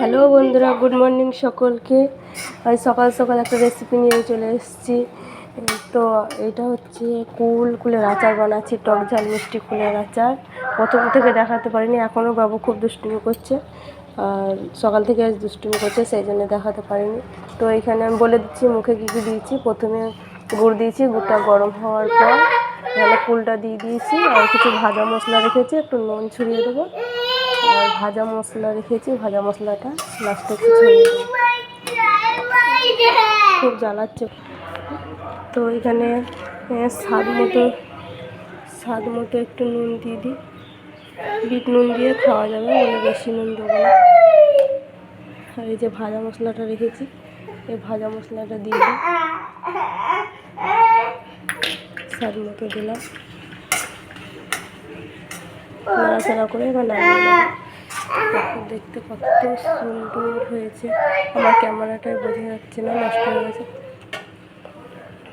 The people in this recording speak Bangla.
হ্যালো বন্ধুরা, গুড মর্নিং সকলকে। সকাল সকাল একটা রেসিপি নিয়ে চলে এসেছি। তো এটা হচ্ছে কুল, কুলের আচার বানাচ্ছি, টক ঝাল, মিষ্টি কুলের আচার। প্রথম থেকে দেখাতে পারিনি, এখনও বাবু খুব দুষ্টুমি করছে। আর সকাল থেকে আজ দুষ্টুমি করছে, সেই জন্য দেখাতে পারিনি। তো এখানে আমি বলে দিচ্ছি, মুখে কী কী দিয়েছি? প্রথমে গুড় দিয়েছি, গুড়টা গরম হওয়ার পর এখানে কুলটা দিয়ে দিয়েছি। আর কিছু ভাজা মশলা রেখেছি, একটু নুন ছড়িয়ে দেবো। আর ভাজা মশলা রেখেছি ভাজা মশলাটা লাস্টে খুব জ্বালাচ্ছে। তো এখানে স্বাদ মতো স্বাদ মতো একটু নুন দিয়ে দিই। বিট নুন দিয়ে খাওয়া যাবে বলে বেশি নুন দেবো না। আর এই যে ভাজা মশলাটা রেখেছি এই ভাজা মশলাটা দিয়ে দিই। স্বাদ মতো দিলাম। নাড়াচাড়া করে এবার নামিয়ে দেখতে কত সুন্দর হয়েছে। আমার ক্যামেরাটাই বোঝা যাচ্ছে না, নষ্ট হয়ে গেছে।